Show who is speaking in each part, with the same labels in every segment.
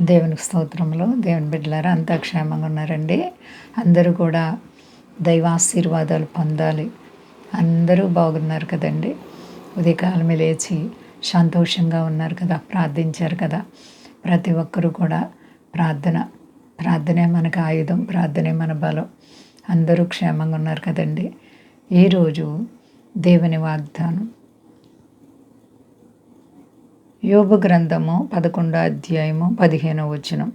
Speaker 1: దేవునికి స్తోత్రంలో దేవుని బిడ్డలారా అంతా క్షేమంగా ఉన్నారండి. అందరూ కూడా దైవాశీర్వాదాలు పొందాలి. అందరూ బాగున్నారు కదండి. ఉదయకాలమే లేచి సంతోషంగా ఉన్నారు కదా ప్రార్థించారు కదా. ప్రతి ఒక్కరూ కూడా ప్రార్థన ప్రార్థనే మనకు ఆయుధం ప్రార్థనే మన బలం. అందరూ క్షేమంగా ఉన్నారు కదండి. ఈరోజు దేవుని వాగ్దానం యోగ గ్రంథము పదకొండో అధ్యాయము పదిహేనో వచనం.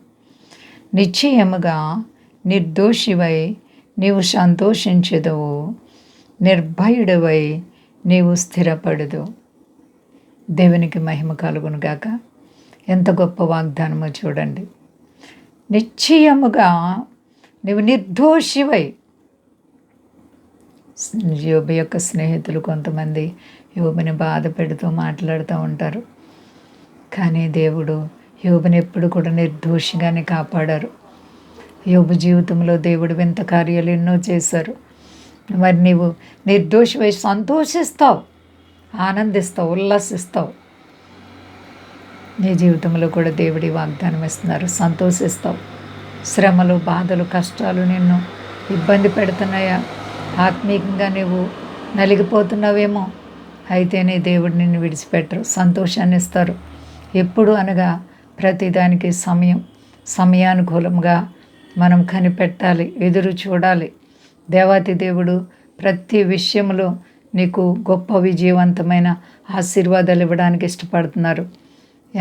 Speaker 1: నిశ్చయముగా నిర్దోషివై నీవు సంతోషించదవు నిర్భయుడవై నీవు స్థిరపడదు. దేవునికి మహిమ కలుగునుగాక ఎంత గొప్ప వాగ్దానమో చూడండి. నిశ్చయముగా నీవు నిర్దోషివై. యోబు యొక్క స్నేహితులు కొంతమంది యోబుని బాధ పెడుతూ మాట్లాడుతూ ఉంటారు. కానీ దేవుడు యోబుని ఎప్పుడు కూడా నిర్దోషిగానే కాపాడారు. యోబు జీవితంలో దేవుడు వింత కార్యాలు ఎన్నో చేశారు. మరి నీవు నిర్దోషివై సంతోషిస్తావు ఆనందిస్తావు ఉల్లాసిస్తావు. నీ జీవితంలో కూడా దేవుడి వాగ్దానం ఇస్తున్నారు. సంతోషిస్తావు. శ్రమలు బాధలు కష్టాలు నిన్ను ఇబ్బంది పెడుతున్నాయా? ఆత్మీయంగా నువ్వు నలిగిపోతున్నావేమో? అయితే నీ దేవుడు నిన్ను విడిచిపెట్టరు. సంతోషాన్ని ఇస్తారు. ఎప్పుడు అనగా ప్రతిదానికి సమయం సమయానుకూలంగా మనం కనిపెట్టాలి ఎదురు చూడాలి. దేవాతి దేవుడు ప్రతి విషయంలో నీకు గొప్ప విజయవంతమైన ఆశీర్వాదాలు ఇవ్వడానికి ఇష్టపడుతున్నారు.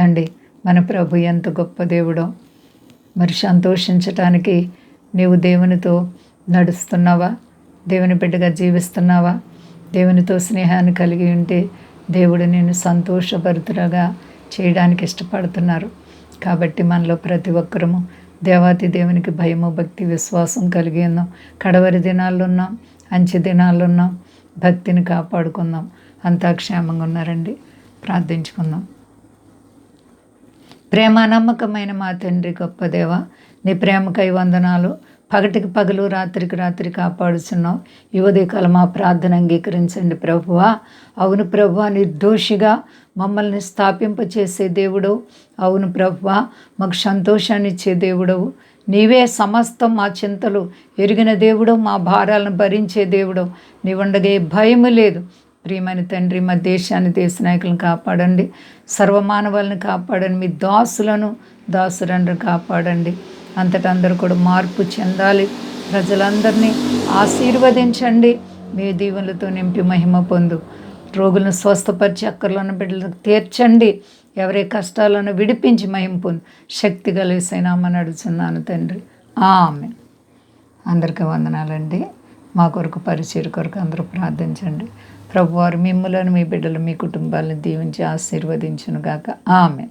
Speaker 1: అండి మన ప్రభు ఎంత గొప్ప దేవుడో. మరి సంతోషించటానికి నీవు దేవునితో నడుస్తున్నావా? దేవుని బిడ్డగా జీవిస్తున్నావా? దేవునితో స్నేహాన్ని కలిగి ఉంటే దేవుడు నేను సంతోషభరితులుగా చేయడానికి ఇష్టపడుతున్నారు. కాబట్టి మనలో ప్రతి ఒక్కరము దేవాతి దేవునికి భయము భక్తి విశ్వాసం కలిగి ఉన్నాం. కడవరి దినాల్లో ఉన్నాం అంచె దినాల్లో ఉన్నాం భక్తిని కాపాడుకుందాం. అంతా క్షేమంగా ఉన్నారండి. ప్రార్థించుకుందాం. ప్రేమ నమ్మకమైన మా తండ్రి గొప్ప దేవ నీ ప్రేమకై వందనాలు. పగటికి పగలు రాత్రికి రాత్రి కాపాడుచున్నావు యువదేకాల మా ప్రార్థన అంగీకరించండి ప్రభువా. అవును ప్రభువా నిర్దోషిగా మమ్మల్ని స్థాపింపచేసే దేవుడు. అవును ప్రభువా మాకు సంతోషాన్ని ఇచ్చే దేవుడవు నీవే సమస్తం మా చింతలు. ఎరిగిన దేవుడు మా భారాలను భరించే దేవుడు. నీవుండగే భయము లేదు. ప్రియమైన తండ్రి మా దేశాన్ని దేశ నాయకులను కాపాడండి. సర్వమానవాళ్ళని కాపాడండి. మీ దాసులను దాసులను కాపాడండి. అంతటా అందరూ కూడా మార్పు చెందాలి. ప్రజలందరినీ ఆశీర్వదించండి. మీ దీవులతో నింపి మహిమ పొందు. రోగులను స్వస్థపరిచి అక్కర్లను బిడ్డలకు తీర్చండి. ఎవరి కష్టాలను విడిపించి మహిమ పొందు. శక్తి కలిసైనామని అడుగుతున్నాను తండ్రి. ఆమె అందరికీ వందనాలండి. మా కొరకు పరిచయం కొరకు అందరూ ప్రార్థించండి. ప్రభువారు మిమ్మలను మీ బిడ్డలు మీ కుటుంబాలను దీవించి ఆశీర్వదించును గాక ఆమె